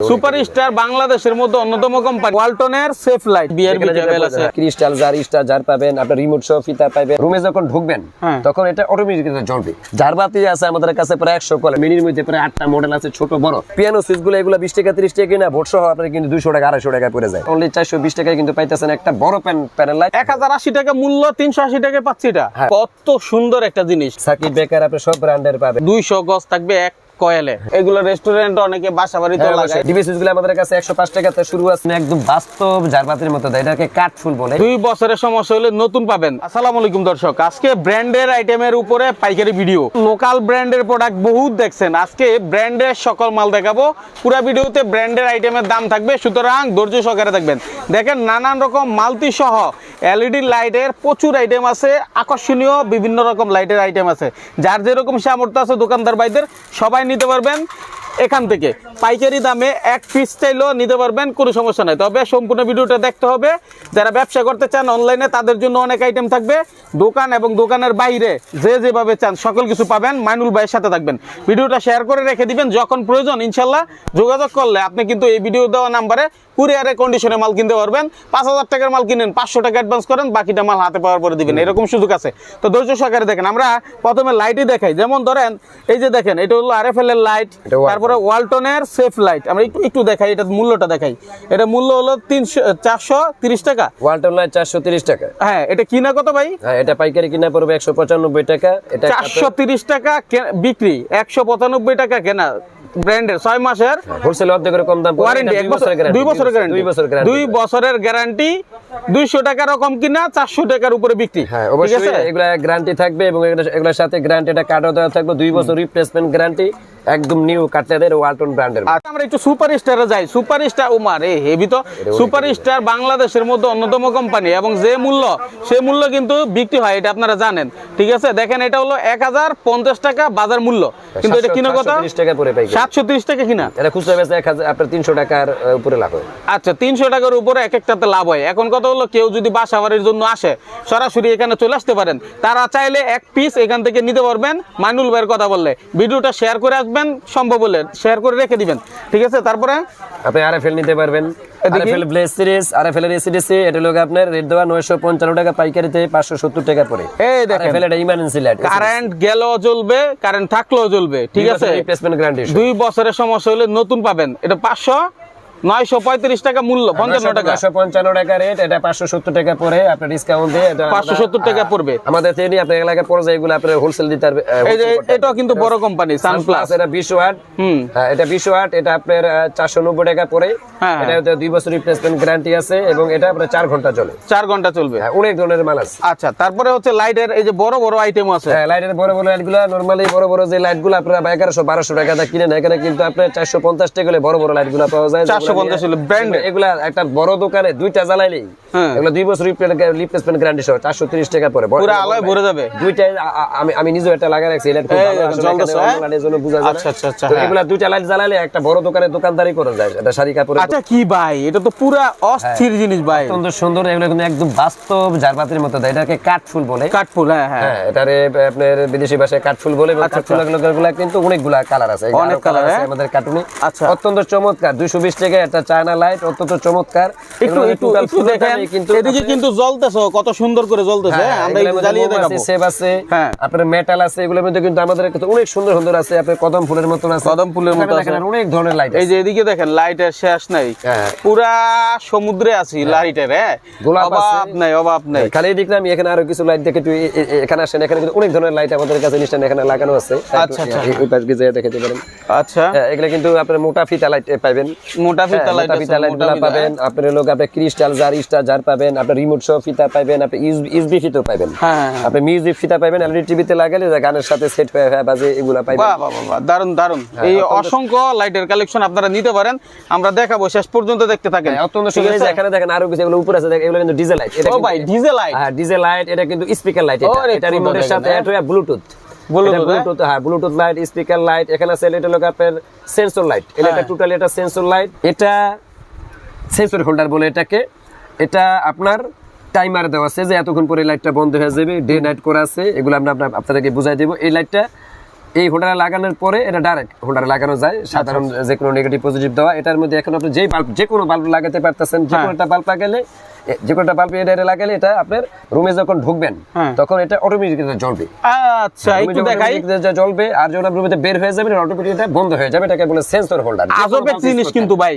Super star বাংলাদেশের মধ্যে অন্যতম কোম্পানি ওয়ালটনের সেফ লাইট আছে। ক্রিস্টাল জার স্টার জার পাবেন আপনার রিমোট সহ ফিতা পাবেন রুমে যখন ঢুকবেন হ্যাঁ। তখন এটা অটোমেটিক জ্বলবে। বাতি আছে আমাদের কাছে প্রায় একশো কলে মিনির মধ্যে প্রায় আটটা মডেল আছে ছোট বড়। পিয়ানো সুইচগুলো এগুলো বিশ টাকা ত্রিশ টাকা কিনা ভোট সহ আপনার কিন্তু দুইশো টাকা আড়াইশো টাকা পড়ে যায়। অনলি চারশো বিশ টাকায় কিন্তু পাইতেছেন একটা বড় প্যান প্যানেল লাইট এক হাজার আশি টাকা মূল্য তিনশো আশি টাকায় পাচ্ছি এটা। হ্যাঁ। কত সুন্দর একটা জিনিস। সার্কিট ব্রেকার আপনি সব ব্র্যান্ডের পাবেন। দুইশো গজ থাকবে এক কয়েলে। এগুলো রেস্টুরেন্ট অনেকে বাসা বাড়িতে লাগায়। ডিবি সুইচগুলো আমাদের কাছে শুরু আছে একদম বাস্তব জার বাতির মতো দেয়। এটাকে বলে। দুই বছরের সমস্যা হলে নতুন পাবেন। আসসালামু আলাইকুম দর্শক আজকে ব্র্যান্ডের আইটেমের উপরে পাইকারি ভিডিও লোকাল ব্র্যান্ডের প্রোডাক্ট বহুত দেখছেন। আজকে ব্র্যান্ডের সকল মাল দেখাবো। পুরো ভিডিওতে ব্র্যান্ডের আইটেমের দাম থাকবে। সুতরাং ধৈর্য সহকারে থাকবেন দেখেন নানান রকম মালতি সহ এলইডি লাইটের প্রচুর আইটেম আছে। আকর্ষণীয় বিভিন্ন রকম লাইটের আইটেম আছে। যার যেরকম সামর্থ্য আছে দোকানদার ভাইদের সবাই নিতে পারবেন এখান থেকে। পাইকারি দামে এক পিস চাইলেও নিতে পারবেন কোনো সমস্যা নাই। তবে সম্পূর্ণ ভিডিওটা দেখতে হবে। যারা ব্যবসা করতে চান অনলাইনে তাদের জন্য অনেক আইটেম থাকবে। দোকান এবং দোকানের বাইরে যে যেভাবে চান সকল কিছু পাবেন। মাইনুল ভাইয়ের সাথে থাকবেন। ভিডিওটা শেয়ার করে রেখে দিবেন। যখন প্রয়োজন ইনশাল্লাহ যোগাযোগ করলে আপনি কিন্তু এই ভিডিও দেওয়া নাম্বারে কুরিয়ারে কন্ডিশনে মাল কিনতে পারবেন। পাঁচ হাজার টাকার মাল কিনেন পাঁচশো টাকা অ্যাডভান্স করেন বাকিটা মাল হাতে পাওয়ার পরে দিবেন। এরকম সুযোগ আছে। তো ধৈর্য সহকারে দেখেন আমরা প্রথমে লাইটই দেখাই। যেমন ধরেন এই যে দেখেন এটা হলো আর আরএফএল এর লাইট তারপরে ওয়ালটনের সেফ লাইট। আমরা একটু একটু দেখাই এটা মূল্যটা দেখাই। এটা মূল্য হলো তিনশো চারশো তিরিশ টাকা। ওয়ালটন লাইট চারশো তিরিশ টাকা। হ্যাঁ এটা কিনা কত ভাই? হ্যাঁ এটা পাইকারি কিনা পড়বে একশো পঁচানব্বই টাকা। এটা চারশো তিরিশ টাকা বিক্রি। একশো পঁচানব্বই টাকা কেনা। ব্র্যান্ডের ছয় মাসের হোলসেল অর্ধেকের কম দাম ওয়ারেন্টি এক দুই বছর বছরের দুই বছরের গ্যারান্টি দুই বছর গ্যারান্টি দুই বছরের গ্যারান্টি দুইশো টাকারও কম কিনা চারশো টাকার উপরে বিক্রি। হ্যাঁ অবশ্যই এগুলা গ্যারান্টি থাকবে এবং এগুলোর সাথে গ্যারান্টি এটা কার্ডও দেওয়া থাকবে। দুই বছর রিপ্লেসমেন্ট গ্যারান্টি একদম নিউ কাটলেদের ওয়ালটন ব্র্যান্ডের আমরা একটু সুপার স্টারে যাই। সুপার স্টার উমার এ হেভি তো? সুপার স্টার বাংলাদেশের মধ্যে অন্যতম কোম্পানি এবং যে মূল্য সে মূল্য কিন্তু বিক্রি হয় এটা আপনারা জানেন। ঠিক আছে? দেখেন এটা হলো এক হাজার পঞ্চাশ টাকা বাজার মূল্য। কিন্তু এটা কিনো 730 টাকা পরে পাইকারি। সাতশো তিরিশ টাকা কিনা? এটা খুচরা বেচে এক হাজার আপনার তিনশো টাকার উপরে লাভ হয়। আচ্ছা তিনশো টাকার উপরে এক একটাতে লাভ হয়। এখন কথা হলো কেউ যদি বাসা বাড়ির জন্য আসে সরাসরি এখানে চলে আসতে পারেন। তারা চাইলে এক পিস এখান থেকে নিতে পারবেন। মাইনুল ভাইয়ের কথা বললে। ভিডিওটা শেয়ার করে আসবেন। সম্ভব হলে শেয়ার করে রেখে দিবেন। ঠিক আছে? তারপরে? আপনি আরএফএল নিতে পারবেন। আরএফএল ব্লেস সিরিজ আরএফএল এর এসিডিসি এটা লোক আপনার রেট দেওয়া নয়শো পঞ্চান্ন টাকা পাইকারিতে পাঁচশো সত্তর টাকা পড়ে এই দেখেন। আরএফএল এটা ইমার্জেন্সি লাইট কারেন্ট গেল জ্বলবে কারেন্ট থাকল জ্বলবে ঠিক আছে? রিপ্লেসমেন্ট গ্যারান্টি দুই বছরের সমস্যা হলে নতুন পাবেন। এটা পাঁচশো নয়শো পঁয়ত্রিশ টাকা মূল্য পঞ্চান্ন টাকা। নয়শো পঞ্চান্ন টাকা রেট এটা পাঁচশো সত্তর টাকা পরে আপনার ডিসকাউন্ট দিয়ে এটা পাঁচশো সত্তর টাকা পড়বে। আমাদের তেমনি আপনার এলাকায় পর্যায়ে এগুলো আপনার হোলসেল দিতে পারবে এটাও কিন্তু বড় কোম্পানি সানপ্লাস এটা বিশ ওয়াট হুম। এটা বিশ ওয়াট এটা আপনার চারশো নব্বই টাকা পরে। হ্যাঁ। এটা দুই বছর রিপ্লেসমেন্ট গ্যারান্টি আছে এবং এটা আপনার চার ঘণ্টা চলে। চার ঘণ্টা চলবে। হ্যাঁ অনেক ধরনের মাল আছে। আচ্ছা তারপরে হচ্ছে লাইটের এই যে বড় বড় আইটেম আছে। হ্যাঁ লাইটের বড় বড় লাইটগুলা নর্মালি বড় বড় যে লাইটগুলো আপনারা এগারোশো বারোশো টাকা দিয়ে কিনেন এখানে কিন্তু আপনার চারশো পঞ্চাশ টাকা বড় বড় লাইটগুলা পাওয়া যায় 450 হলে branded। এগুলা একটা বড় দোকানে দুইটা জ্বালাইলেই। হ্যাঁ। এগুলো দুই বছর রিপ্লেসমেন্ট গ্যারান্টি সহ চারশো তিরিশ টাকা পরে। পুরো আলোয় ভরে যাবে। দুইটাই আমি আমি নিজেও একটা লাগা রাখছি এখানে হ্যাঁ? জন্য বোঝা যায়। আচ্ছা, আচ্ছা, আচ্ছা, হ্যাঁ। এগুলা দুইটা লাইট জ্বালালে একটা বড় দোকানে দোকানদারি করা যায় এটা শাড়ি কাপড়ের আচ্ছা কি ভাই? এটা তো পুরা অস্থির জিনিস ভাই। অত্যন্ত সুন্দর এগুলো কিন্তু একদম বাস্তব জারবাতির মতো দেয়। এটাকে কাঠফুল বলে। কাঠফুল হ্যাঁ হ্যাঁ। এটারে আপনার বিদেশি ভাষায় কাঠফুল বলে। আচ্ছা, কাঠফুলগুলো কিন্তু অনেকগুলা কালার আছে। অনেক colour, আছে? আমাদের কার্টুনে। আচ্ছা। অত্যন্ত চমৎকার দুইশো বিশ টাকা একটা চায়না লাইট অত্যন্ত চমৎকার। একটু একটু একটু দেখেন কিন্তু এদিকে কিন্তু জ্বলতেছে কত সুন্দর করে জ্বলতেছে হ্যাঁ, আমরা একটু জ্বালিয়ে দেখাবো। সেব আছে, হ্যাঁ। আপনার মেটাল আছে এগুলোর মধ্যে কিন্তু আমাদের অনেক সুন্দর সুন্দর আছে আপনার কদম ফুলের মতন আছে। কদম ফুলের মতো আছে। অনেক ধরনের লাইট এই যে এদিকে দেখেন লাইটের শেষ নাই। হ্যাঁ। পুরা সমুদ্রে আছি লাইটের হ্যাঁ। অভাব নাই অভাব নাই। খালি দেখলাম আমি এখানে আরও কিছু লাইট দেখে এ- এখানে আসেন এখানে কিন্তু অনেক ধরনের লাইট আমাদের কাছে নিশ্চয় এখানে লাগানো আছে। আচ্ছা, আচ্ছা। এই- পাশ দিয়ে দেখাতে পারেন। আচ্ছা। এগুলো কিন্তু আপনার মোটা ফিতা লাইট পাবেন মোটা মোটা আছে লাইট মোটা পাবেন। আপনার লোক আপনি ক্রিস্টাল জার স্টার জার পাবেন আপনি রিমোট সহ ফিতা পাবেন আপনি ইউএসবি ফিতা পাবেন। হ্যাঁ, হ্যাঁ, হ্যাঁ। আপনি মিউজিক ফিতা পাবেন এলইডি টিভিতে লাগালে গানের সাথে সেট হয়ে হয়ে বাজে এগুলা পাইবেন। বাহ বাহ বাহ, বাহ দারুণ দারুণ হ্যাঁ, এই অসংখ্য লাইটের কালেকশন আপনারা নিতে পারেন। আমরা দেখাবো শেষ পর্যন্ত দেখতে থাকেন। হ্যাঁ, অত্যন্ত সুন্দর? এখানে দেখেন আরও কিছু এগুলো উপরে আছে এগুলো কিন্তু ডিজেল লাইট এটা ভাই ডিজেল লাইট হ্যাঁ ডিজেল লাইট এটা কিন্তু স্পিকার লাইট এটা। রিমোটের সাথে হ্যাঁ। অ্যাড হয়ে ব্লুটুথ Bluetooth, ব্লুটুথ হ্যাঁ? ব্লুটুথ লাইট স্পিকার লাইট এখানে আছে এটা লোক আপনার সেন্সর লাইট এটা হ্যাঁ। টোটালি এটা সেন্সর লাইট এটা সেন্সর হোল্ডার বলে এটাকে। এটা আপনার টাইমার দেওয়া আছে যে এতক্ষণ পরে লাইটটা বন্ধ হয়ে যাবে ডে নাইট করা আছে। এগুলো আমরা আপনাদেরকে বুঝাই দেবো। এই লাইটটা এই হোল্ডারে লাগানোর পরে এটা ডাইরেক্ট হোল্ডারে লাগানো যায়। সাধারণ যে কোনো নেগেটিভ পজিটিভ দেওয়া। এটার মধ্যে এখন আপনি যেই বাল্ব যে কোনো বাল্ব লাগাতে পারতেছেন যে কোনো হ্যাঁ। একটা বাল্ব লাগালে যে কোনো একটা বাল্ব এটা লাগালে এটা আপনার রুমে যখন ঢুকবেন হ্যাঁ। তখন এটা অটোমেটিক জ্বলবে। আচ্ছা একটু দেখাই। জ্বলবে আর যখন আপনি রুমে বের হয়ে যাবেন অটোমেটিক এটা বন্ধ হয়ে যাবে এটাকে বলে সেন্সর হোল্ডার আজবের জিনিস কিন্তু ভাই।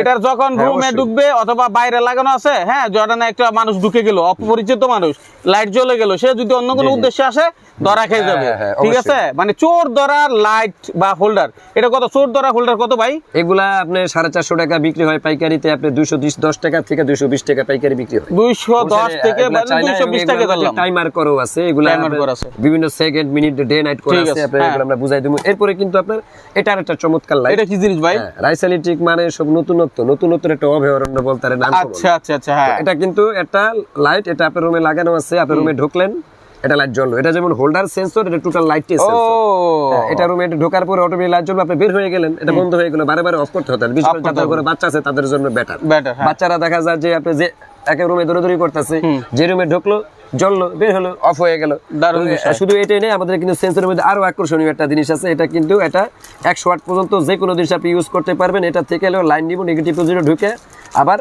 এটার যখন হ্যাঁ, রুমে ঢুকবে অথবা বাইরে লাগানো আছে হ্যাঁ জর্ডানে একটা মানুষ ঢুকে গেল অপরিচিত মানুষ লাইট জ্বলে গেল সে যদি অন্য কোনো। উদ্দেশ্যে আসে ধরা খেয়ে যাবে। হ্যাঁ, হ্যাঁ, ঠিক আছে? মানে চোর ধরা লাইট বা হোল্ডার এটা কত? চোর ধরা হোল্ডার কত ভাই? এগুলা আপনি সাড়ে চারশো টাকা বিক্রি হয় পাইকারিতে আপনি দুইশো দশ টাকা থেকে দুইশো বিশ টাকা পাইকারি বিক্রি হয়। দুইশো দশ থেকে দুইশো বিশ টাকা ধরলাম টাইমার করো আছে এগুলা করা আছে। বিভিন্ন সেকেন্ড মিনিট ডে নাইট করে আছে হ্যাঁ। এগুলো আমরা বুঝাই দেবো। এরপরে কিন্তু আপনার এটা একটা চমৎকার লাইট এটা কি জিনিস ভাই? ইলেকট্রিক মানে সব নতুনত্ব নতুনত্ব একটা অভয়ারণ্য বলতে পারেন নাম আচ্ছা আচ্ছা আচ্ছা হ্যাঁ। এটা কিন্তু একটা লাইট এটা আপনার রুমে লাগানো আছে আপনার রুমে ঢুকলেন এটা লাইট জ্বললো। এটা যেমন হোল্ডার সেন্সর এটা টোটাল লাইট সেন্সর এটা রুমে এটা ঢোকার পরে অটোমেটিক লাইট জ্বলবে আপনি বের হয়ে গেলেন এটা বন্ধ হয়ে গেল বারে বারে অফ করতে হতো না। বিশেষ করে যাদের ঘরে বাচ্চা আছে তাদের জন্য বেটার হ্যাঁ। বাচ্চারা দেখা যায় যে আপনি যে একে রুমে দৌড়াদৌড়ি করতেছে। যে রুমে ঢুকলো জ্বললো বের হলো অফ হয়ে গেল। শুধু এটাই নেই আমাদের কিন্তু সেন্সরের মধ্যে আরও আকর্ষণীয় একটা জিনিস আছে। এটা কিন্তু এটা একশো ওয়াট পর্যন্ত যে কোনো জিনিস আপনি ইউজ করতে পারবেন। এটা থেকে লাইন নিব নেগেটিভ পজিটিভ ঢুকে আবার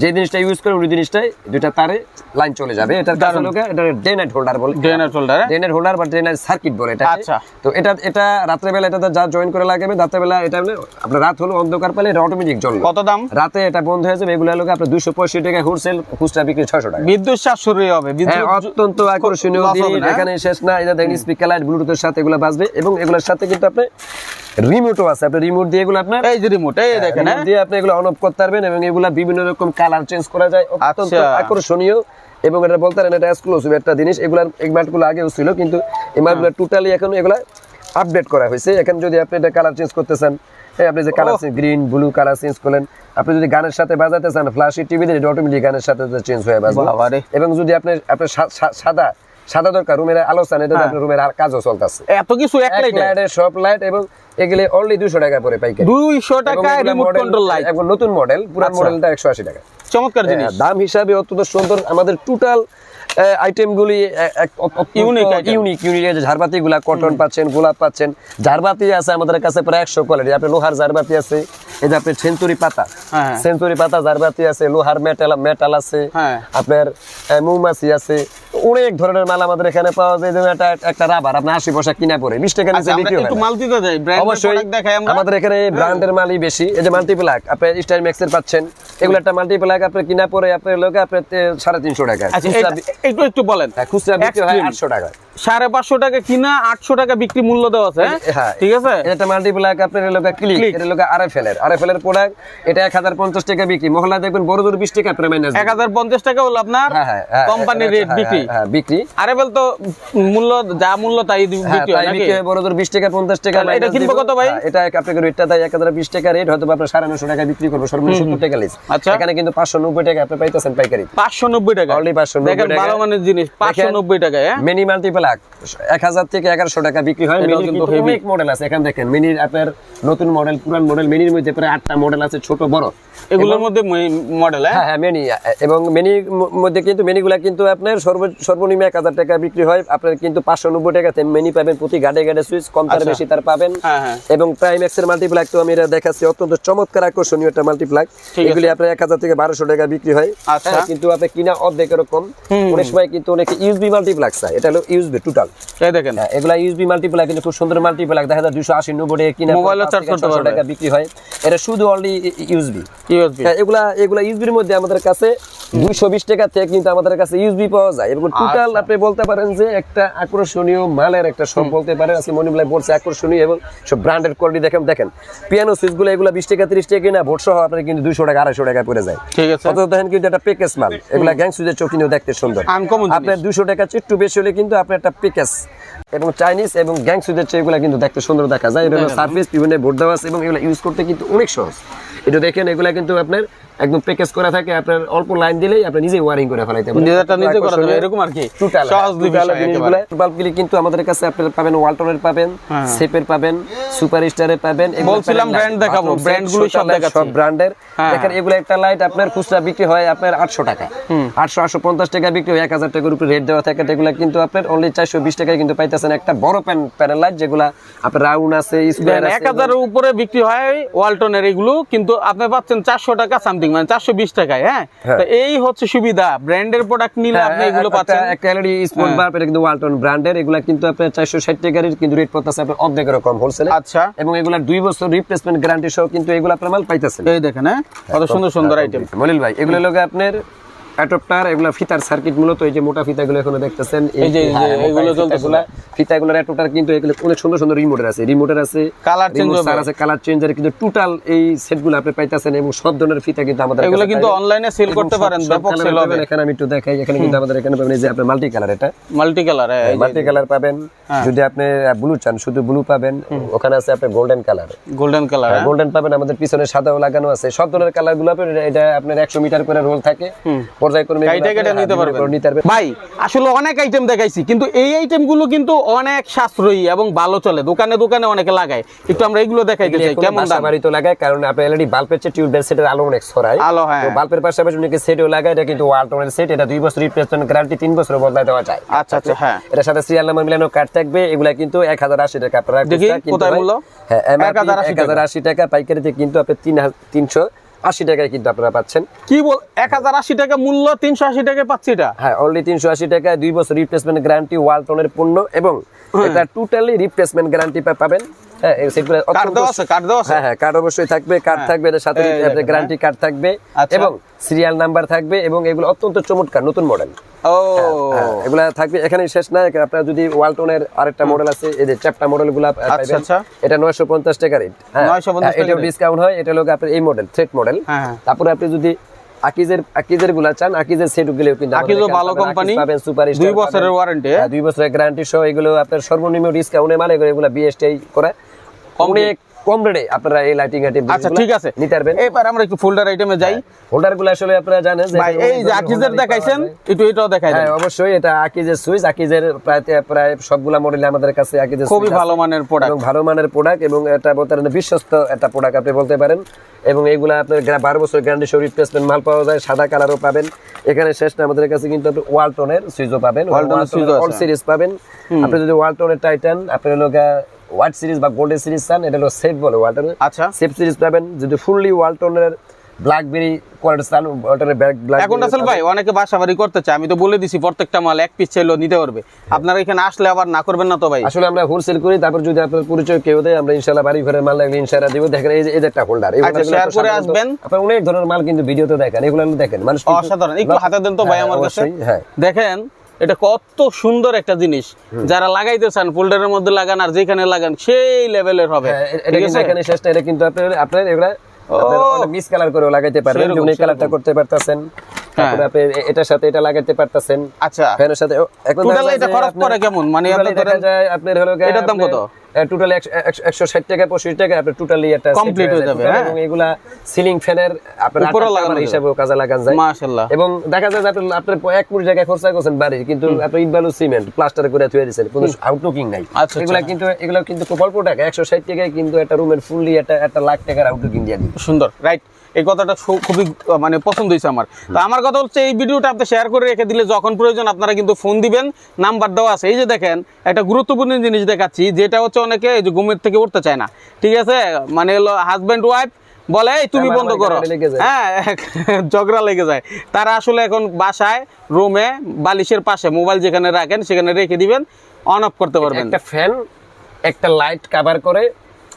যে জিনিসটা ইউজ করবেন ওই জিনিসটাই দুইটা তারে লাইন চলে যাবে। এটা দারুণ। এটা ডে নাইট হোল্ডার বলে ড্রেনার হোল্ডার ড্রেনের হোল্ডার বা ড্রেনের সার্কিট বলে এটা আচ্ছা। তো এটা এটা রাত্রেবেলা এটাতে যা জয়েন করে লাগাবে রাত্রেবেলা এটা হলে আপনার রাত হলো অন্ধকার পেলে এটা অটোমেটিক জ্বলবে। কত দাম? রাতে এটা বন্ধ হয়ে যাবে এগুলো হলো আপনার দুশো পঁয়ষট্টি টাকা হোলসেল খুচরা বিক্রি ছয়শো টাকা। বিদ্যুৎ সাশ্রয়ী হবে হ্যাঁ, বিদ্যুৎ অত্যন্ত আকর্ষণীয় হ্যাঁ? এখানে শেষ না এটা দেখেন স্পিকার লাইট ব্লুটুথের সাথে এগুলো বাজবে এবং এগুলোর সাথে কিন্তু আপনি রিমোটও আছে। আপনি রিমোট দিয়ে এগুলো আপনার এই যে রিমোট এই দেখেন হ্যাঁ? দিয়ে আপনি এগুলো অন অফ করতে পারবেন এবং এগুলা বিভিন্ন রকম কালার চেঞ্জ করা যায়। অত্যন্ত আচ্ছা। আকর্ষণীয় এবং এটা বলতে পারেন এটা এক্সক্লুসিভ একটা জিনিস। এগুলার এই মার্টগুলো আগেও ছিল কিন্তু এই টোটালি এখন এগুলা আপডেট করা হয়েছে। এখন যদি আপনি এটা কালার চেঞ্জ করতে চান হ্যাঁ আপনি যে colour green blue colour change করলেন আপনি যদি গানের সাথে বাজাতে চান ফ্ল্যাশি টিভি দিয়ে অটোমেটিক গানের সাথে চেঞ্জ হয়ে বাজবে এবং যদি আপনি আপনার সাদা সাদা দরকার রুমের আলো চান এটা হ্যাঁ। আপনার রুমের আর কাজও চলতেছে। এত কিছু এক এক লাইটে লাইটের সব লাইট এবং এগুলি অনলি 200 টাকা পরে পাইকারি। দুইশো এবং টাকায় রিমোট কন্ট্রোল লাইট এখন নতুন মডেল পুরান আচ্ছা। মডেলটা একশো আশি টাকা। চমৎকার জিনিস। হ্যাঁ, দাম হিসাবে অত্যন্ত সুন্দর। আমাদের টোটাল আইটেমগুলি ইউনিক ইউনিক কটন পাচ্ছেন গোলাপ পাচ্ছেন ঝাড়বাতি আছে আমাদের কাছে প্রায় একশো কোয়ালিটি আপনি লোহার ঝাড়বাতি আছে এই যে আপনি সেঞ্চুরি পাতা হ্যাঁ। সেঞ্চুরি পাতা ঝাড়বাতি আছে লোহার মেটাল মেটাল আছে হ্যাঁ। আপনার মৌমাছি আছে অনেক ধরনের মাল আমাদের এখানে পাওয়া যায় যেমন একটা একটা রাবার আপনার আশি পয়সা কিনা পড়ে বিশ টাকা নিচে আচ্ছা বিক্রি হয়। যাই অবশ্যই আমাদের এখানে ব্র্যান্ডের মালই বেশি। এই যে মাল্টিপ্লাক আপনি স্টাইল ম্যাক্সের পাচ্ছেন এগুলো একটা মাল্টিপ্লাক আপনি কিনা পরে আপনার লোকে আপনার সাড়ে তিনশো টাকা একটু একটু বলেন। হ্যাঁ, খুচরা বিক্রি হয় আটশো টাকা সাড়ে পাঁচশো টাকা কিনা আটশো টাকা বিক্রি মূল্য দেওয়া আছে হ্যাঁ? হ্যাঁ। ঠিক আছে? এটা মাল্টিপ্লাক আপনার ক্লিক Click। এটা লোকে আরএফএল এর আরএফএল এর প্রোডাক্ট এটা এক হাজার পঞ্চাশ টাকা বিক্রি। দেখবেন বড় জোর বিশ টাকা আপনার মাইনাস এক হাজার পঞ্চাশ টাকা হলো আপনার কোম্পানির রেট হ্যাঁ, বিক্রি। বিক্রি। তো মূল্য যা মূল্য তাই বিক্রি বড় জোর বিশ টাকা পঞ্চাশ টাকা এটা কিনবো কত ভাই? এটা আপনাকে রেটটা দেয় এক হাজার বিশ টাকা রেট হয়তো আপনার সাড়ে নশো টাকা বিক্রি করব সর্বনিম্ন সত্তর টাকা লিস আচ্ছা। এখানে কিন্তু পাঁচশো নব্বই টাকা আপনি পাইতেছেন পাইকারি। পাঁচশো নব্বই টাকা। 590 দেখেন টাকা। ভালো মানের জিনিস পাঁচশো নব্বই টাকা মিনি মাল্টিপ্লাক এক হাজার থেকে এগারোশো টাকা বিক্রি হয়। অনেক মডেল আছে। এখানে দেখেন মিনির আপনার নতুন মডেল পুরান মডেল মিনির মধ্যে প্রায় আটটা মডেল আছে ছোট বড়। এগুলোর মধ্যে মডেল হ্যাঁ? হ্যাঁ হ্যাঁ মেনি এবং মেনি মধ্যে কিন্তু মেনিগুলা কিন্তু আপনার সর্ব- সর্বনিম্ন এক হাজার টাকা বিক্রি হয়। আপনার কিন্তু পাঁচশো নব্বই টাকাতে মেনি পাবেন প্রতি গাড়ে গাড়ে সুইচ কম তার আচ্ছা। বেশি তার পাবেন। হ্যাঁ, হ্যাঁ। এবং মাল্টিপ্লাক তো আমি এটা দেখাচ্ছি অত্যন্ত চমৎকার আকর্ষণীয় একটা মাল্টিপ্লাক এগুলি আপনার এক হাজার থেকে বারোশো টাকা বিক্রি হয়। আচ্ছা। হ্যাঁ, কিন্তু আপনি কিনা অর্ধেক এরকম অনেক সময় কিন্তু অনেকে ইউজবি মাল্টিপ্লাক এটা হলো ইউজবি টোটাল এই দেখেন। হ্যাঁ, এগুলা ইউজবি মাল্টিপ্লাক কিন্তু খুব সুন্দর মাল্টিপ্লাক দেখা যায় কিনা charge করতে পারবে। টাকা বিক্রি হয়। এটা শুধু অনলি ইউএসবি হ্যাঁ, এগুলা এগুলা ইউজবির মধ্যে আমাদের কাছে দুইশো বিশ টাকা থেকে কিন্তু আমাদের কাছে ইউজবি পাওয়া যায়। এবং টোটাল আচ্ছা। আপনি বলতে পারেন যে একটা আকর্ষণীয় মালের একটা সব বলতে পারেন। আজকে মনিমলাই বলছে আকর্ষণীয় এবং সব ব্র্যান্ডেড কোয়ালিটি দেখেন দেখেন। পিয়ানো সুইচগুলো এগুলো বিশ টাকা তিরিশ টাকা কিনা ভোট সহ আপনার কিন্তু টাকা আড়াইশো টাকা পড়ে যায়। ঠিক আছে। অত দেখেন কিন্তু প্যাকেজ মাল। এগুলা গ্যাং সুইচের চকিনেও দেখতে সুন্দর। আপনার দুশো টাকা চেয়ে একটু বেশি হলে কিন্তু আপনার একটা প্যাকেজ এবং চাইনিজ এবং গ্যাং সুদের চেয়ে এগুলা কিন্তু দেখতে সুন্দর দেখা যায় এগুলো। সার্ভিস বিভিন্ন বোর্ড দেওয়া আছে এবং এগুলো ইউজ করতে কিন্তু অনেক সহজ এটা দেখেন এগুলো কিন্তু আপনার একদম প্যাকেজ করা থাকে আপনার অল্প লাইন দিলেই আপনি নিজেই ওয়ারিং করে ফেলাইতে পারেন। নিজে করা যাবে এরকম আর কি। টোটাল সহজ জিনিসগুলো বাল্বগুলি কিন্তু আমাদের কাছে আপনারা পাবেন ওয়ালটনের পাবেন হ্যাঁ। সেপের পাবেন সুপার স্টারের পাবেন বলছিলাম না। দেখাবো, brand গুলো সব দেখাচ্ছি। সব ব্র্যান্ডের হ্যাঁ। দেখেন এগুলো একটা লাইট আপনার খুচরা বিক্রি হয় আপনার আটশো টাকা। আটশো আটশো পঞ্চাশ টাকা বিক্রি হয় এক হাজার টাকার উপরে রেট দেওয়া থাকে। এগুলো কিন্তু আপনার অনলি চারশো বিশ টাকায় কিন্তু পাইতেছেন একটা বড় প্যান প্যানেল লাইট যেগুলা আপনার রাউন্ড আছে স্কোয়ার এক হাজারের উপরে বিক্রি হয় ওয়ালটনের এগুলো কিন্তু আপনি পাচ্ছেন চারশো টাকা সামথিং মানে চারশো বিশ টাকায় হ্যাঁ? হ্যাঁ। তো এই হচ্ছে সুবিধা। ব্র্যান্ডের প্রোডাক্ট নিলে আপনি এগুলো পাচ্ছেন। হ্যাঁ, একটা এলইডি স্পোর্ট হ্যাঁ। বাল্ব এটা কিন্তু ওয়ালটন ব্র্যান্ডের এগুলো কিন্তু আপনার চারশো ষাট টাকার কিন্তু রেট পড়তেছে আপনার অর্ধেকের কম হোলসেল আচ্ছা। এবং এগুলা দুই বছর রিপ্লেসমেন্ট গ্যারান্টি সহ কিন্তু এগুলো আপনার মাল পাইতেছেন। এই দেখেন হ্যাঁ? কত সুন্দর সুন্দর আইটেম মলিল ভাই এগুলো লোক আপনার অ্যাডপ্টার এগুলো ফিতার সার্কিট মূলত এই যে মোটা ফিতাগুলো এখনও দেখতেছেন এই যে- হ্যাঁ, এগুলো। ফিতাগুলা ফিতাগুলোর অ্যাডপ্টার কিন্তু এগুলো অনেক সুন্দর সুন্দর রিমোটের আছে রিমোটের আছে কালার হবে। আছে কালার চেঞ্জার কিন্তু টোটাল এই সেটগুলো আপনি পাইতেছেন এবং সব ধরনের ফিতা কিন্তু আমাদের এগুলো কিন্তু অনলাইনে সেল করতে পারেন ব্যাপক সেল হবে। এখানে আমি একটু দেখাই এখানে কিন্তু আমাদের এখানে পাবেন এই যে আপনি মাল্টি কালার এটা মাল্টি কালার মাল্টি কালার পাবেন হ্যাঁ। যদি আপনি ব্লু চান শুধু ব্লু পাবেন ওখানে আছে আপনি golden colour golden colour golden পাবেন আমাদের পিছনে সাদাও লাগানো আছে সব ধরনের কালারগুলো পাবেন এটা আপনার একশো মিটার করে রোল থাকে। পর্যায়ক্রমে কাইটা কেটে নিতে পারবেন। নিতে পারবেন। ভাই আসলে অনেক আইটেম দেখাইছি কিন্তু এই আইটেম কিন্তু অনেক সাশ্রয়ী এবং ভালো চলে। দোকানে দোকানে অনেকে লাগায়। একটু আমরা এগুলো দেখাইতে চাই কেমন দাম বাড়ি তো লাগায় কারণ আপনি এলইডি বাল্বের চেয়ে টিউবওয়েল সেটের আলো অনেক ছড়ায়। আলো, হ্যাঁ। বাল্বের পাশাপাশি অনেকে সেটও লাগায় এটা কিন্তু ওয়ালটনের সেট এটা দুই বছর রিপ্লেসমেন্ট গ্যারান্টি তিন বছর বদলায় দেওয়া যায়। আচ্ছা আচ্ছা হ্যাঁ। এটার সাথে সিরিয়াল নাম্বার মিলানো কার্ড থাকবে এগুলা কিন্তু এক হাজার আশি টাকা আপনারা কোথায় মূল্য? হ্যাঁ এক হাজার আশি টাকা। পাইকারিতে কিন্তু আপনি তিন তিনশো আশি টাকায় কিন্তু আপনারা পাচ্ছেন। কি বল এক হাজার আশি টাকা মূল্য তিনশো আশি টাকায় পাচ্ছি এটা? হ্যাঁ অনলি তিনশো আশি টাকায় দুই বছর রিপ্লেসমেন্ট গ্যারান্টি ওয়ালটনের পণ্য এবং এটা টোটালি রিপ্লেসমেন্ট গ্যারান্টি পাবেন। হ্যাঁ এই সেটগুলো কার্ড দেওয়া আছে কার্ড দেওয়া আছে? হ্যাঁ হ্যাঁ কার্ড অবশ্যই থাকবে কার্ড থাকবে এটার সাথে এই গ্যারান্টি কার্ড থাকবে। এবং সিরিয়াল নাম্বার থাকবে এবং এগুলো অত্যন্ত চমৎকার নতুন মডেল ও। এগুলা থাকবে এখানে শেষ না আপনার যদি ওয়ালটনের আরেকটা মডেল আছে এই যে চ্যাপ্টা মডেলগুলা। এটা নয়শো পঞ্চাশ টাকা রেট 950 এটাও ডিসকাউন্ট হয় এটা লোক আপনার এই মডেল থ্রেড মডেল হ্যাঁ। তারপরে আপনি যদি আকিজের আকিজেরগুলা চান আকিজের সেটগুলো কিন্তু আকিজও ভালো কোম্পানি, আকিজ পাবেন সুপার দুই বছরের warranty? দুই বছরের গ্যারান্টি সহ এগুলো আপনার সর্বনিম্ন ডিসকাউন্টে মানে এগুলো বিএসটি করে। অনেক কম রেটে আপনারা এই লাইটিং আইটেম আচ্ছা ঠিক আছে। নিতে পারবেন। এবার আমরা একটু ফোল্ডার আইটেমে যাই। হোল্ডারগুলো আসলে আপনারা জানেন ভাই এই যে আকিজের দেখাইছেন একটু এটাও দেখাই দেন। অবশ্যই এটা আকিজের সুইচ আকিজের প্রায় প্রায় সবগুলা মডেল আমাদের কাছে আকিজের খুবই ভালো মানের প্রোডাক্ট এবং ভালো মানের প্রোডাক্ট এবং এটা বলতে পারেন বিশ্বস্ত একটা প্রোডাক্ট আপনি বলতে পারেন। এবং এগুলা আপনার বারো বছর গ্যারান্টি সহ রিপ্লেসমেন্ট মাল পাওয়া যায় সাদা কালারও পাবেন। এখানে শেষ না আমাদের কাছে কিন্তু আপনি ওয়ালটনের সুইচও পাবেন। ওয়ালটনের অল সিরিজ পাবেন। আপনি যদি ওয়ালটনের টাইটান আপনি লোক হোয়াইট সিরিজ বা গোল্ডেন সিরিজ চান এটা হলো সেট বলে ওয়ালটনের আচ্ছা। সেফ সিরিজ পাবেন। যদি ফুললি ওয়ালটনের ব্ল্যাকবেরি কোয়ালিটি চান ওয়ালটনের ব্ল্যাক এখন আসলে ভাই অনেকে বাসা বাড়ি করতে চায় আমি তো বলে দিছি প্রত্যেকটা মাল এক পিস চাইলেও নিতে পারবে। আপনারা এখানে আসলে আবার না করবেন না তো ভাই? আসলে আমরা হোলসেল করি তারপর যদি আপনার পরিচয় কেউ দেয় আমরা ইনশাল্লাহ বাড়ি ঘরে মাল লাগলে ইনশাল্লাহ দিব। দেখেন এই যে এই একটা হোল্ডার আচ্ছা, share করে আসবেন। আপনার অনেক ধরনের মাল কিন্তু ভিডিওতে দেখেন এগুলো দেখেন। মানুষ অসাধারণ। একটু হাতে দেন তো ভাই হ্যাঁ, আমার কাছে। হ্যাঁ। দেখেন এটা কত সুন্দর একটা জিনিস। যারা লাগাইতে চান ফোল্ডারের মধ্যে লাগান আর যেখানে লাগান সেই লেভেলের হবে। হ্যাঁ, এটা কিন্তু আছে? এখানে শেষটা এটা কিন্তু আপনার আপনার এগুলা মিস কালার করে লাগাইতে পারবেন কালারটা করতে পারতেছেন। তারপরে আপনি এটার সাথে এটা লাগাইতে পারতেছেন। আচ্ছা। ফ্যানের সাথে এখন Total দেখা যায় এটা খরচ পড়ে কেমন? মানে আপনার হলো এটার দাম কত? টোটাল একশো ষাট টাকা পঁচিশ টাকা আপনার টোটালি একটা কমপ্লিট হয়ে যাবে, হ্যাঁ? এবং এগুলা সিলিং ফ্যানের আপনার লাগানো টাকার কাজে লাগান যায়। মাশাআল্লাহ। এবং দেখা যায় যে আপনি আপনার এক কোটি টাকা খরচা করছেন বাড়ি কিন্তু আপনি ইট বালু সিমেন্ট প্লাস্টার করে থুয়ে দিয়েছেন কোনো আউটলুকিং নাই। আচ্ছা, এগুলা কিন্তু এগুলা কিন্তু খুব অল্প টাকা একশো ষাট টাকায় কিন্তু একটা রুমের ফুললি একটা একটা লাখ টাকার আউটলুকিং দিয়ে দিবে। সুন্দর রাইট এই কথাটা খুবই মানে পছন্দ হয়েছে আমার। তো আমার কথা হচ্ছে এই ভিডিওটা আপনি শেয়ার করে রেখে দিলে যখন প্রয়োজন আপনারা কিন্তু ফোন দিবেন নাম্বার দেওয়া আছে। এই যে দেখেন একটা গুরুত্বপূর্ণ জিনিস দেখাচ্ছি যেটা হচ্ছে অনেকে এই যে ঘুমের থেকে উঠতে চায় না। ঠিক আছে? মানে হলো হাজব্যান্ড ওয়াইফ বলে "এই তুমি হ্যাঁ, বন্ধ করো। হ্যাঁ ঝগড়া লেগে যায়। তারা আসলে এখন বাসায় রুমে বালিশের পাশে মোবাইল যেখানে রাখেন সেখানে রেখে দিবেন অন অফ করতে পারবেন। একটা ফ্যান একটা লাইট কভার করে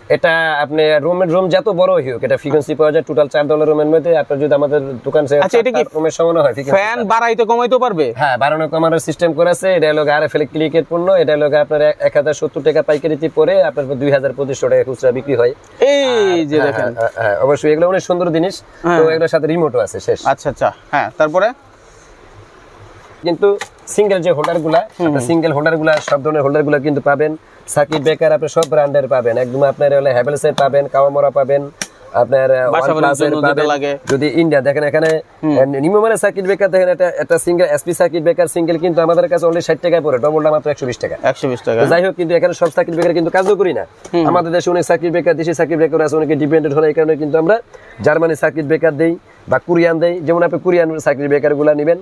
এটা আপনি রুমের রুম যত বড় হোক এটা ফ্রিকোয়েন্সি পাওয়া যায় টোটাল চার ডলার রুমের মধ্যে। আপনার যদি আমাদের দোকান আচ্ছা, এটা কি রুমের সমান হয় frequency ফ্যান বাড়াইতে কমাইতে পারবে? হ্যাঁ বাড়ানো কমানোর সিস্টেম করে আছে। এটা হলো আর এফ ক্লিকের পণ্য। এটা হলো আপনার এক হাজার সত্তর টাকা পাইকারিতে পরে আপনার দুই হাজার পঁচিশশো টাকা খুচরা বিক্রি হয়। এই যে হ্যাঁ, দেখেন। হ্যাঁ, হ্যাঁ, অবশ্যই এগুলো অনেক সুন্দর জিনিস। তো হ্যাঁ। এগুলোর সাথে রিমোটও আছে শেষ। আচ্ছা আচ্ছা। হ্যাঁ তারপরে? কিন্তু সিঙ্গেল যে হোল্ডারগুলা সিঙ্গেল হোল্ডারগুলা সব ধরনের হোল্ডারগুলা কিন্তু পাবেন। সার্কিট ব্রেকার আপনি সব ব্র্যান্ডের পাবেন। একদম আপনার হলে হ্যাভেলস এর পাবেন কাওয়ামোরা পাবেন আপনার। লাগে। যদি ইন্ডিয়া দেখেন এখানে নিম্নমানের সার্কিট ব্রেকার দেখেন একটা একটা single SP circuit breaker single কিন্তু আমাদের কাছে অলরেডি ষাট টাকায় পড়ে ডবলটা মাত্র একশো বিশ টাকা। একশো বিশ টাকা। যাই হোক কিন্তু এখানে সব সার্কিট ব্রেকার কিন্তু কাজও করি না। আমাদের দেশে অনেক সার্কিট ব্রেকার দেশি সার্কিট ব্রেকার আছে অনেকে ডিপেন্ডেন্ট হয় এই কারণে কিন্তু আমরা জার্মানি সার্কিট ব্রেকার দেই বা কোরিয়ান দেই। যেমন আপনি কোরিয়ান সার্কিট ব্রেকারগুলো নেবেন।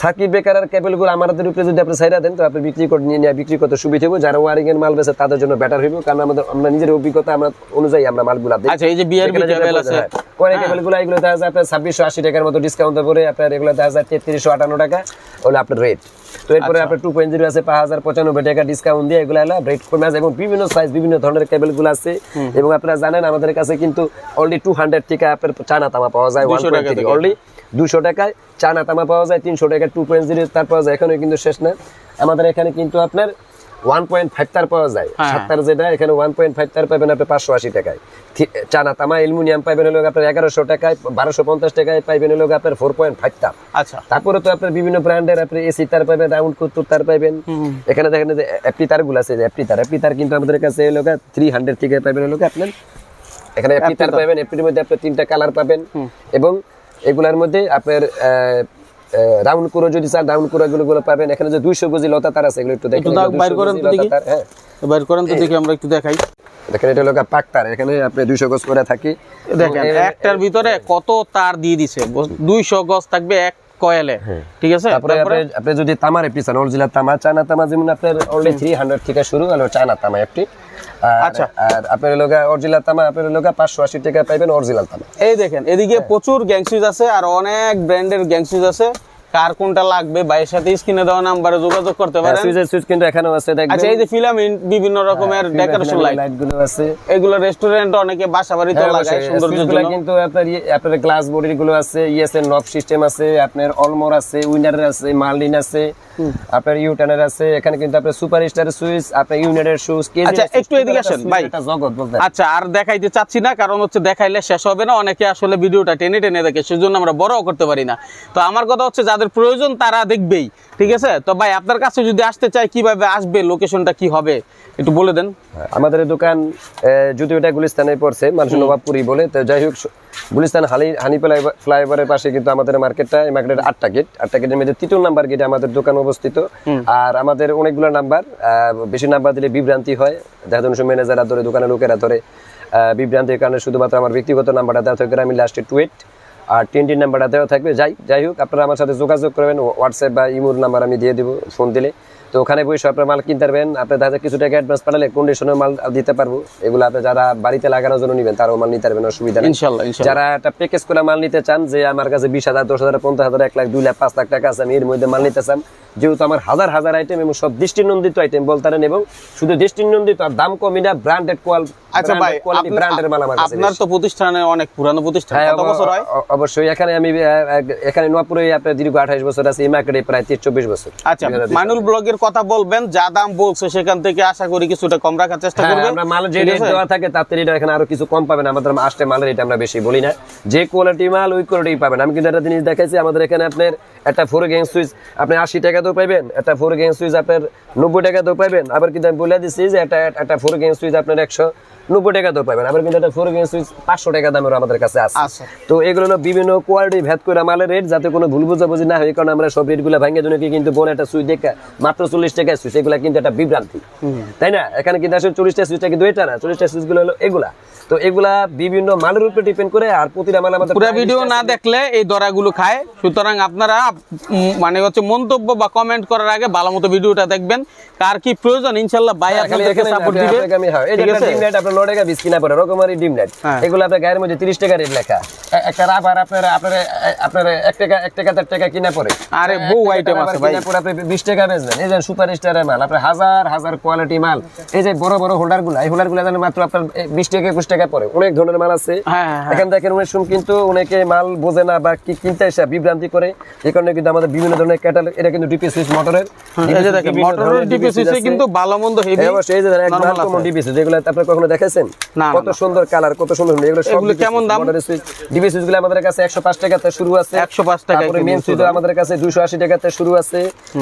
সার্কিট ব্রেকার আর কেবলগুলো আমাদের উপরে যদি আপনি সাইডা দেন তো আপনি বিক্রি করে নিয়ে নিয়ে বিক্রি করতে সুবিধা হবে যারা ওয়ারিং এর মাল বেছে তাদের জন্য বেটার হইব। কারণ আমাদের আমরা নিজের অভিজ্ঞতা আমরা অনুযায়ী আমরা মালগুলা দিই। আচ্ছা এই যে বিআরবি কেবল আছে। হ্যাঁ। পরে কেবলগুলো এগুলো দেখা যায় আপনার ছাব্বিশশো আশি টাকার মতো ডিসকাউন্ট পরে আপনার এগুলো দেখা যায় তেত্রিশশো আটান্ন টাকা। হলো আপনার রেট তো এরপরে আচ্ছা। আপনার টু পয়েন্ট জিরো আছে পাঁচ হাজার পঁচানব্বই টাকা ডিসকাউন্ট দিয়ে এগুলো হলো রেট কমে আছে এবং বিভিন্ন সাইজ বিভিন্ন ধরনের কেবলগুলো আছে এবং আপনারা জানেন আমাদের কাছে কিন্তু অলরেডি টু হান্ড্রেড থেকে আপনার চানা তামা পাওয়া যায় ওয়ান 200 টাকা অলরেডি দুশো টাকায় চানা তামা পাওয়া যায় তিনশো টাকা টু পয়েন্ট জিরো তার পাওয়া যায়। এখানে কিন্তু শেষ না। আমাদের এখানে কিন্তু আপনার ওয়ান পয়েন্ট ফাইভ তার পাওয়া যায়। হ্যাঁ। সাতটার যেটা এখানে ওয়ান পয়েন্ট ফাইভ তার পাবেন আপনি পাঁচশো আশি টাকায়। চানা তামা অ্যালুমিনিয়াম পাইবেন হলো আপনার এগারোশো টাকায় বারোশো পঞ্চাশ টাকায় পাইবেন হলো আপনার ফোর পয়েন্ট ফাইভ তার। আচ্ছা। তারপরে তো আপনার বিভিন্ন ব্র্যান্ডের আপনি এসি তার পাবেন রাউন্ড কুত্তুর তার পাবেন এখানে দেখেন যে অ্যাপটি তারগুলো আছে অ্যাপটি তার। অ্যাপটি তার কিন্তু আমাদের কাছে এলো থ্রি হান্ড্রেড থেকে পাবেন হলো আপনার এখানে অ্যাপটি তার পাবেন অ্যাপটির মধ্যে আপনি তিনটা কালার পাবেন। এবং এগুলার মধ্যে আপনার রাউন্ড কুরো যদি চান রাউন্ড কুরো গুলো গুলো পাবেন। এখানে যে দুইশো গজি লতা তার আছে এগুলো একটু দেখেন দাও, বাইর করেন তো দেখি। হ্যাঁ। বাইর করেন তো দেখি আমরা একটু দেখাই। দেখেন এটা হলো পাক তার। এখানে আপনি দুইশো গজ করে থাকি। দেখেন একটার ভিতরে কত তার দিয়ে দিছে। দুইশো গজ থাকবে এক কয়েলে ঠিক আছে? তারপরে আপনি যদি তামার একটি চান অরিজিনাল তামা চায়না তামা যেমন আপনার অলরেডি থ্রি হান্ড্রেড থেকে শুরু হলো চায়না তামা এপটি আর- আচ্ছা। আর আপনার লোকা অরিজিনাল তামা আপনার লোকা পাঁচশো আশি টাকা পাইবেন অরিজিনাল তামা। এই দেখেন এদিকে প্রচুর গ্যাং সুইচ আছে আর অনেক ব্র্যান্ডের গ্যাংসুইজ আছে। কার কোনটা লাগবে? ভাইয়ের সাথে স্ক্রিনে দেওয়া নাম্বারে যোগাযোগ করতে পারেন। সুইচের সুইচ কিন্তু এখানে আছে দেখবেন। আচ্ছা এই যে ফিলামেন্ট বিভিন্ন রকমের ডেকোরেশন লাইটগুলো আছে। এগুলো রেস্টুরেন্ট অনেকে বাসা বাড়িতে হ্যাঁ, লাগায়। সৌন্দর্যের জন্য। কিন্তু আপনার আপনার গ্লাস বডিরগুলো আছে ইএসএন নব সিস্টেম আছে আপনার অলমোর আছে উইনার আছে মার্লিন আছে। আপনার ইউটানের আছে এখানে কিন্তু আপনার সুপার স্টারের সুইচ আপনার ইউনাইটেড সুইচ আচ্ছা, একটু এদিকে আসেন, ভাই। জগৎ বলতে আচ্ছা আর দেখাইতে চাচ্ছি না কারণ হচ্ছে দেখাইলে শেষ হবে না অনেকে আসলে ভিডিওটা টেনে টেনে দেখে সেজন্য আমরা বড়ও করতে পারি না। তো আমার কথা হচ্ছে যাদের প্রয়োজন তারা দেখবেই ঠিক আছে? তো ভাই আপনার কাছে যদি আসতে চাই কীভাবে আসবে লোকেশনটা কি হবে একটু বলে দেন। আমাদের এই দোকান আহ, যদিও এটা গুলিস্তানে পড়ছে মানুষ নবাবপুরি বলে তো যাই হোক গুলিস্তান হালি হানি ফ্লাইওভারের পাশে কিন্তু আমাদের মার্কেটটা এই মার্কেটের আটটা গেট আটটা গেটের মধ্যে তৃতীয় নাম্বার গেটে আমাদের দোকান অবস্থিত। আর আমাদের অনেকগুলো নাম্বার বেশি নাম্বার দিলে বিভ্রান্তি হয়। দেখা যাচ্ছে ম্যানেজাররা ধরে দোকানের লোকেরা ধরে আহ, বিভ্রান্তির কারণে শুধুমাত্র আমার ব্যক্তিগত নাম্বারটা দেওয়া থাকে আমি লাস্টে টুয়েট আর টিনটির নাম্বারটা দেওয়া থাকবে। যাই যাই হোক আপনারা আমার সাথে যোগাযোগ করবেন। হোয়াটসঅ্যাপ বা ইমোর নাম্বার আমি দিয়ে দিব ফোন দিলে। তো ওখানে বসে আপনার মাল কিনতে পারবেন। আপনি যায় কিছু টাকা অ্যাডভান্স পাঠালে কন্ডিশনের মাল দিতে পারব। এগুলো আপনি যারা বাড়িতে লাগানোর জন্য নেবেন তারও মাল নিতে পারবেন অসুবিধা নেই। যারা একটা প্যাকেজ করে মাল নিতে চান যে আমার কাছে বিশ হাজার দশ হাজার পঞ্চাশ হাজার এক লাখ দুই লাখ পাঁচ লাখ টাকা আছে আমি এর মধ্যে মাল নিতে চান। যেহেতু আমার হাজার হাজার আইটেম এবং সব দৃষ্টিনন্দিত আইটেম বলতারেন এবং শুধু দৃষ্টিনন্দিত আর দাম কমই না ব্র্যান্ডেড কোয়াল আচ্ছা ভাই কোয়ালিটি ব্র্যান্ডের মাল আমার কাছে আপনার তো প্রতিষ্ঠানে অনেক পুরানো প্রতিষ্ঠান। হ্যাঁ, কত বছর হয়? অবশ্যই। এখানে আমি এখানে নোয়াপুরে আপনার দীর্ঘ আঠাশ বছর আছে এই মার্কেটে প্রায় তিরিশ চব্বিশ বছর। আচ্ছা মাইনুল ব্লগের কথা বলবেন যা দাম বলছে সেখান থেকে আশা করি কিছুটা কম রাখার চেষ্টা হ্যাঁ, করবেন। আমরা মাল যে রেট দেওয়া থাকে তার থেকে এখানে আরও কিছু কম পাবেন। আমাদের আসতে মালের রেট আমরা বেশি বলি না। যে কোয়ালিটি মাল ওই কোয়ালিটি পাবেন। আমি কিন্তু একটা জিনিস দেখাইছি আমাদের এখানে আপনার একটা ফোর গেম সুইচ আপনি আশি টাকা টাকাতেও পাইবেন। একটা ফোর গেম সুইচ আপনার নব্বই টাকা টাকাতেও পাইবেন। আবার কিন্তু আমি বলে দিচ্ছি যে একটা একটা ফোর গেম সুইচ আপনার একশো নব্বই টাকা টাকাতেও পাইবেন। আবার কিন্তু একটা ফোর গেম সুইচ পাঁচশো টাকা দামের আমাদের কাছে আছে। আচ্ছা। তো এগুলো হলো বিভিন্ন কোয়ালিটি ভেদ করে মালের রেট যাতে কোনো ভুল বুঝাবুঝি না হয় কারণে আমরা সব রেটগুলো ভাঙে জন্য কিন্তু বলে একটা সুইচ দেখে মাত্র চল্লিশ টাকা সুইচ এগুলা কিন্তু একটা বিভ্রান্তি। তাই না? এখানে কিন্তু আসলে চল্লিশটা সুইচটা কিন্তু এটা না? চল্লিশটা সুইচগুলো হলো এগুলা। তো এগুলা বিভিন্ন মালের উপরে ডিপেন্ড করে আর প্রতিটা মাল আমাদের পুরো ভিডিও না দেখলে এই দরাগুলো খায়। সুতরাং আপনারা মানে হচ্ছে মন্তব্য বা কমেন্ট করার আগে ভালো মতো ভিডিওটা দেখবেন। কার কি প্রয়োজন ইনশাল্লাহ ভাই হ্যাঁ, খালি আপনাদেরকে সাপোর্ট দিবে। আমি- হ্যাঁ, এই যে ডিম লাইট আপনার নয় টাকা বিশ কিনা পড়ে, রকমারি ডিম লাইট। হ্যাঁ। এগুলো আপনার গায়ের মধ্যে 30 টাকা রেট লেখা। একটা আপনার- আপনার- আপনার এক টাকা- এক টাকা, দেড় টাকা কিনা পড়ে। আরে বহু টাকা আছে ভাই। কিনা পড়ে আপনি 20 টাকা বেচবেন। এই যে সুপার স্টারের মাল, আপনার হাজার হাজার কোয়ালিটি মাল। এই যে বড় বড় এই গুলা মাত্র আপনার এ, 20 টাকা একুশ টাকা পড়ে অনেক ধরনের মাল আছে হ্যাঁ, হ্যাঁ, হ্যাঁ। দেখেন অনেক সময় কিন্তু অনেকে মাল বোঝে না বা কি কিনতে এসে বিভ্রান্তি করে এই কারণে কিন্তু আমাদের বিভিন্ন ধরনের ক্যাটালগ এটা কিন্তু ডিপি সুইচ মোটরের এই যে দেখেন মোটরের ডিপিসিসি কিন্তু ভালো মন্দ হেভি এই অবশ্যই এই যে দেখেন একদম। ডিপিসি যেগুলো আপনি কখনো দেখেছেন না, কত সুন্দর কালার কত সুন্দর এগুলো সব কেমন দাম? সুইচ ডিপি সুইচগুলো আমাদের কাছে 105 টাকাতে শুরু আছে। 105 টাকায় তারপরে কিন্তু মেন আমাদের কাছে 280 টাকাতে শুরু আছে।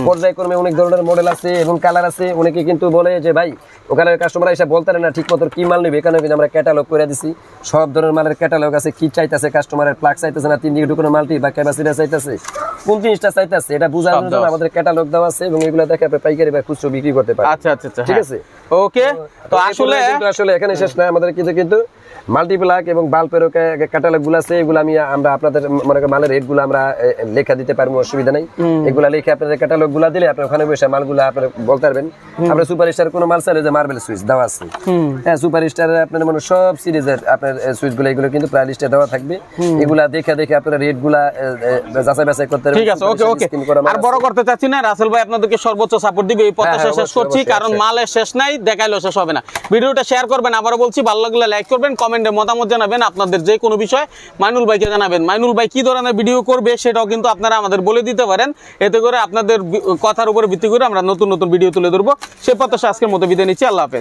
পর্যায়ক্রমে অনেক ধরনের মডেল আছে এবং কালার আছে। অনেকে কিন্তু বলে যে ভাই ওখানে কাস্টমার এসে বলতে না ঠিক মতো কি মাল নেবে। এখানে কিন্তু আমরা ক্যাটালগ করে দিছি। সব ধরনের মালের ক্যাটালগ আছে। কি চাইতেছে কাস্টমারের প্লাগ চাইতেছে না? তিন দিকে ঢুকানো মালটি বা ক্যাপাসিটি চাইতেছে? কোন জিনিসটা চাইতেছে? এটা বোঝার জন্য আমাদের ক্যাটালগ দেওয়া আছে এবং এগুলো দেখে আপনি পাইকারি বা খুচরো বিক্রি করতে পারেন। আচ্ছা আচ্ছা আচ্ছা ঠিক হ্যাঁ। আছে? ওকে তো আসলে আসলে এখানে শেষ না আমাদের কিন্তু কিন্তু মাল্টিপ্লাক এবং বাল্বের ক্যাটালগগুলো আছে এগুলো আমি আমরা আপনাদের মনে করেন মালের রেটগুলো আমরা লেখা দিতে পারব অসুবিধা নাই। এগুলা লিখে আপনাদের ক্যাটালগগুলা দিলে আপনি ওখানে বসে মালগুলা আপনার বলতে পারবেন। আমরা সুপার স্টার কোনো মাল চাইলে যে মার্বেল সুইচ দেওয়া আছে। হ্যাঁ সুপার স্টারের আপনার মানে সব সিরিজের আপনার সুইচগুলো এগুলো কিন্তু প্রায় লিস্টে দেওয়া থাকবে। এগুলা দেখে দেখে আপনার রেটগুলা এ, এ, যাচাই বাছাই করতে পারবেন। ঠিক আছে ওকে ওকে। আর বড় করতে চাচ্ছি না রাসেল ভাই আপনাদেরকে সর্বোচ্চ সাপোর্ট দিবে এই প্রত্যাশা হ্যাঁ, শেষ করছি কারণ। মালের শেষ নাই দেখাইলেও শেষ হবে না। ভিডিওটা শেয়ার করবেন আবারও বলছি ভালো লাগলে লাইক করবেন কমেন্টে মতামত জানাবেন, আপনাদের যে কোনো বিষয় মাইনুল ভাইকে জানাবেন। মাইনুল ভাই কি ধরনের ভিডিও করবে সেটাও কিন্তু আপনারা আমাদের বলে দিতে পারেন। এতে করে আপনাদের কথার উপরে ভিত্তি করে আমরা নতুন নতুন ভিডিও তুলে ধরবো। সে প্রত্যাশা আজকের মতো বিদায় নিচ্ছি, আল্লাহ হাফেজ।